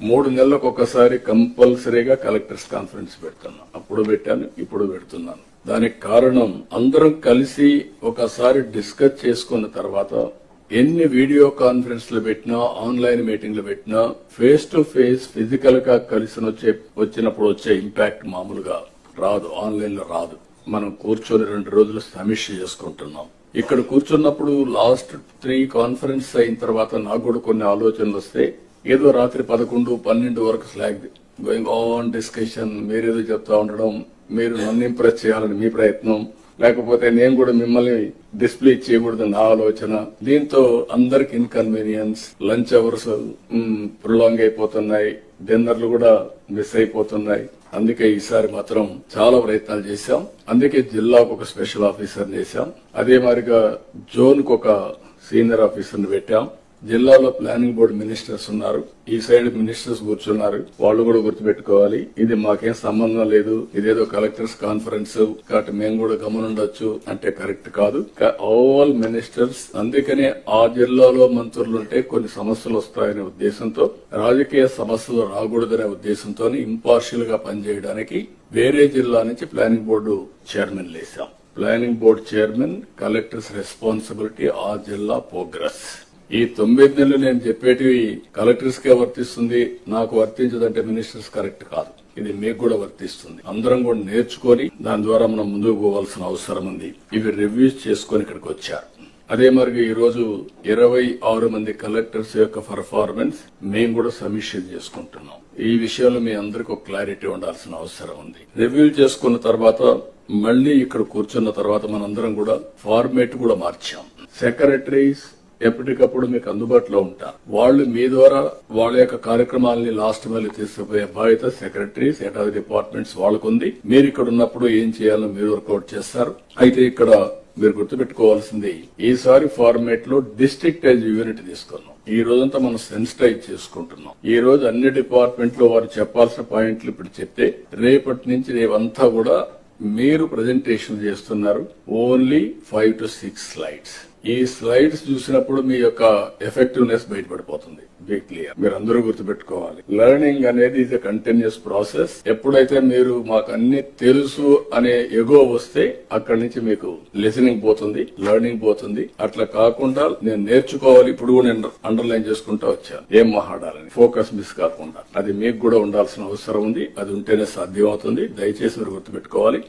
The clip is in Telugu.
మూడు నెలలకు ఒకసారి కంపల్సరీగా కలెక్టర్స్ కాన్ఫరెన్స్ పెడుతున్నాను అప్పుడు పెట్టాను ఇప్పుడు పెడుతున్నాను. దానికి కారణం అందరం కలిసి ఒకసారి డిస్కస్ చేసుకున్న తర్వాత ఎన్ని వీడియో కాన్ఫరెన్స్లు పెట్టినా ఆన్లైన్ మీటింగ్లు పెట్టినా ఫేస్ టు ఫేస్ ఫిజికల్గా కలిసి వచ్చే వచ్చినప్పుడు వచ్చే ఇంపాక్ట్ మామూలుగా రాదు ఆన్లైన్లో రాదు. మనం కూర్చొని రెండు రోజులు సమీక్ష చేసుకుంటున్నాం. ఇక్కడ కూర్చున్నప్పుడు లాస్ట్ త్రీ కాన్ఫరెన్స్ అయిన తర్వాత నాకు కూడా కొన్ని ఆలోచనలు వస్తే ఏదో రాత్రి పదకొండు పన్నెండు వరకు స్లాగ్ గోయింగ్ ఆన్ డిస్కషన్ మీరేదో చెప్తా ఉండడం మీరు నన్ను ఇంప్రెస్ చేయాలని మీ ప్రయత్నం. లేకపోతే నేను కూడా మిమ్మల్ని డిస్ప్లే చేయకూడదు నా ఆలోచన. దీంతో అందరికి ఇన్కన్వీనియన్స్ లంచ్ అవర్స్ ప్రొలాంగ్ అయిపోతున్నాయి. డిన్నర్లు కూడా మిస్ అయిపోతున్నాయి. అందుకే ఈసారి మాత్రం చాలా ప్రయత్నాలు చేశాం. అందుకే జిల్లాకు ఒక స్పెషల్ ఆఫీసర్ చేశాం. అదే మాదిరిగా జోన్కు ఒక సీనియర్ ఆఫీసర్ పెట్టాం. జిల్లాలో ప్లానింగ్ బోర్డు మినిస్టర్స్ ఉన్నారు. ఈ సైడ్ మినిస్టర్స్ కూర్చున్నారు. వాళ్ళు కూడా గుర్తుపెట్టుకోవాలి. ఇది మాకేం సంబంధం లేదు. ఇదేదో కలెక్టర్స్ కాన్ఫరెన్స్. కాబట్టి మేము కూడా గమనుండొచ్చు అంటే కరెక్ట్ కాదు. ఆల్ మినిస్టర్స్ అందుకనే ఆ జిల్లాలో మంత్రులు ఉంటే కొన్ని సమస్యలు వస్తాయనే ఉద్దేశంతో రాజకీయ సమస్యలు రాకూడదనే ఉద్దేశంతో ఇంపార్షియల్గా పనిచేయడానికి వేరే జిల్లా నుంచి planning board chairman లేసాం planning board chairman collectors responsibility ఆ జిల్లా ప్రోగ్రెస్. ఈ తొమ్మిది నెలలు నేను చెప్పేటివి కలెక్టర్స్ కే వర్తిస్తుంది నాకు వర్తించదంటే మినిస్టర్స్ కరెక్ట్ కాదు. ఇది మీకు కూడా వర్తిస్తుంది. అందరం కూడా నేర్చుకొని దాని ద్వారా మనం ముందుకు పోవాల్సిన అవసరం ఉంది. ఇవి రివ్యూస్ చేసుకొని ఇక్కడికి వచ్చారు. అదే మరి ఈ రోజు ఇరవై ఆరు మంది కలెక్టర్స్ యొక్క పర్ఫార్మెన్స్ మేము కూడా సమీక్ష చేసుకుంటున్నాం. ఈ విషయంలో మీ అందరికి ఒక క్లారిటీ ఉండాల్సిన అవసరం ఉంది. రివ్యూ చేసుకున్న తర్వాత మళ్ళీ ఇక్కడ కూర్చున్న తర్వాత మనందరం కూడా ఫార్మేట్ కూడా మార్చాం. సెక్రటరీస్ ఎప్పటికప్పుడు మీకు అందుబాటులో ఉంటారు వాళ్ళు మీ ద్వారా వాళ్ళ యొక్క కార్యక్రమాలని లాస్ట్ మైల్ తీసుకుపోయే బాధ్యత సెక్రటరీస్ ఎటాది డిపార్ట్మెంట్స్ వాళ్ళకుంది. మీరు ఇక్కడ ఉన్నప్పుడు ఏం చేయాలో మీరు వర్కౌట్ చేస్తారు. అయితే ఇక్కడ మీరు గుర్తుపెట్టుకోవాల్సింది ఈసారి ఫార్మేట్లో డిస్ట్రిక్ట్ వైజ్ యూనిట్ తీసుకున్నాం. ఈ రోజంతా మనం సెన్సిటైజ్ చేసుకుంటున్నాం. ఈ రోజు అన్ని డిపార్ట్మెంట్లో వారు చెప్పాల్సిన పాయింట్లు ఇప్పుడు చెప్తే రేపటి నుంచి రేవంతా కూడా మీరు ప్రజెంటేషన్ చేస్తున్నారు. Only five to six slides ఈ స్లైడ్స్ చూసినప్పుడు మీ యొక్క ఎఫెక్టివ్నెస్ బయటపడిపోతుంది. బీ క్లియర్ మీరు అందరూ గుర్తుపెట్టుకోవాలి. లెర్నింగ్ అనేది ఇది కంటిన్యూస్ ప్రాసెస్ ఎప్పుడైతే మీరు మాకు అన్ని తెలుసు అనే ఎగో వస్తే అక్కడి నుంచి మీకు లిసనింగ్ పోతుంది లెర్నింగ్ పోతుంది. అట్లా కాకుండా నేను నేర్చుకోవాలి ఇప్పుడు కూడా నేను అండర్లైన్ చేసుకుంటా వచ్చాను. ఏం మాట్లాడాలని? ఫోకస్ మిస్ కాకుండా. అది మీకు కూడా ఉండాల్సిన అవసరం ఉంది. అది ఉంటేనే సాధ్యం అవుతుంది దయచేసి మీరు గుర్తుపెట్టుకోవాలి.